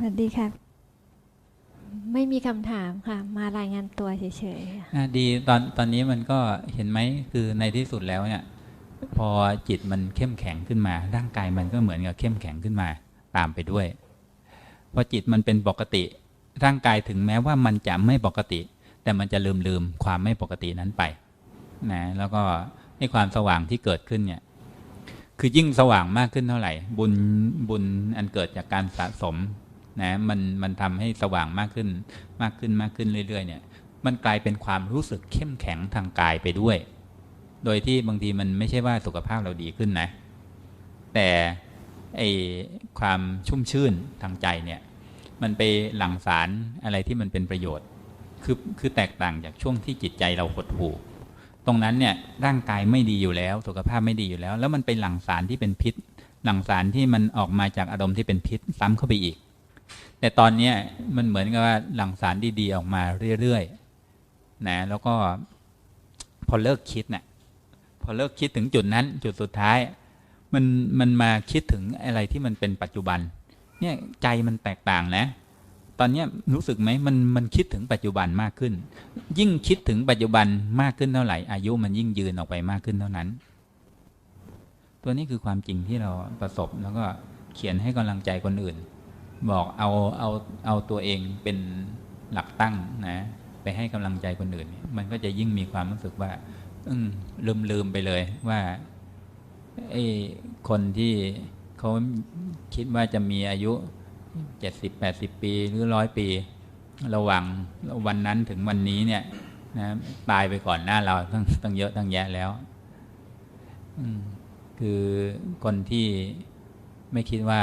สวัสดีค่ะ ไม่มีคำถามค่ะ มารายงานตัวเฉยๆค่ะอะดีตอนตอนนี้มันก็เห็นไหมคือในที่สุดแล้วเนี่ย พอจิตมันเข้มแข็งขึ้นมา ร่างกายมันก็เหมือนกับเข้มแข็งขึ้นมา ตามไปด้วย พอจิตมันเป็นปกติ ร่างกายถึงแม้ว่ามันจะไม่ปกติ แต่มันจะลืมลืมความไม่ปกตินั้นไปนะแล้วก็ให้ความสว่างที่เกิดขึ้นเนี่ย คือยิ่งสว่างมากขึ้นเท่าไหร่ บุญบุญอันเกิดจากการสะสม นะมันมันทำให้สว่างมากขึ้นมากขึ้นมากขึ้นเรื่อย ๆ เนี่ย มันกลายเป็นความรู้สึกเข้มแข็งทางกายไปด้วย โดยที่บางทีมันไม่ใช่ว่าสุขภาพเราดีขึ้นนะ แต่ไอความชุ่มชื่นทางใจเนี่ย มันไปหลั่งสารอะไรที่มันเป็นประโยชน์ คือคือแตกต่างจากช่วงที่จิตใจเราหดหู่ตรงนั้นเนี่ยร่างกายไม่ดีอยู่แล้ว สุขภาพไม่ดีอยู่แล้ว แล้วมันไปหลั่งสารที่เป็นพิษ หลั่งสารที่มันออกมาจากอารมณ์ที่เป็นพิษซ้ำเข้าไปอีก แต่ตอนนี้มันเหมือนกับว่าหลั่งสารดีๆออกมาเรื่อยๆนะแล้วก็พอเลิกคิดเนี่ยพอเลิกคิดถึงจุดนั้น จุดสุดท้าย มันมันมาคิดถึงอะไรที่มันเป็นปัจจุบัน เนี่ยใจมันแตกต่างนะ ตอนนี้รู้สึกไหมมันมันคิดถึงปัจจุบันมากขึ้น ยิ่งคิดถึงปัจจุบันมากขึ้นเท่าไหร่ อายุมันยิ่งยืนออกไปมากขึ้นเท่านั้น ตัวนี้คือความจริงที่เราประสบแล้วก็เขียนให้กำลังใจคนอื่น บอกเอาเอาเอาตัวเองเป็นหลักตั้งนะ ไปให้กำลังใจคนอื่น มันก็จะยิ่งมีความรู้สึกว่า อืลืมลืมไปเลยว่าไอ้คนที่เขาคิดว่าจะมีอายุเจ็ดสิบแปดสิบปีหรือร้อยปี ระหว่างวันนั้นถึงวันนี้เนี่ยนะตายไปก่อนหน้าเราตั้งตั้งเยอะตั้งแยะแล้วคือคนที่ไม่คิดว่า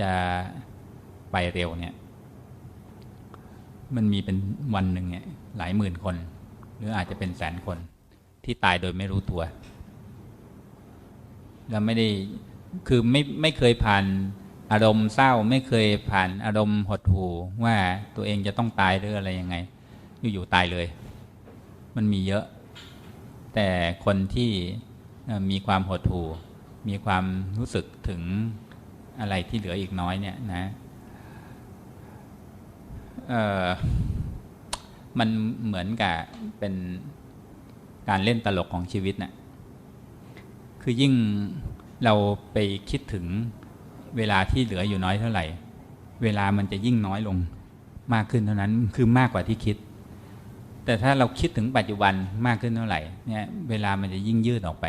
จะ ไปเร็วเนี่ย มันมีเป็นวันหนึ่งเนี่ยหลายหมื่นคน หรืออาจจะเป็นแสนคนที่ตายโดยไม่รู้ตัว แล้วไม่ได้คือไม่ไม่เคยผ่านอารมณ์เศร้าไม่เคยผ่านอารมณ์หดหู่ว่าตัวเองจะต้องตายหรืออะไรยังไง อยู่ๆตายเลย มันมีเยอะ แต่คนที่มีความหดหู่มีความรู้สึกถึงอะไรที่เหลืออีกน้อยเนี่ยนะ เออมันเหมือนกับเป็นการเล่นตลกของชีวิตน่ะคือยิ่งเราไปคิดถึงเวลาที่เหลืออยู่น้อยเท่าไหร่ เวลามันจะยิ่งน้อยลงมากขึ้นเท่านั้นคือมากกว่าที่คิด แต่ถ้าเราคิดถึงปัจจุบันมากขึ้นเท่าไหร่เนี่ยเวลามันจะยิ่งยืดออกไป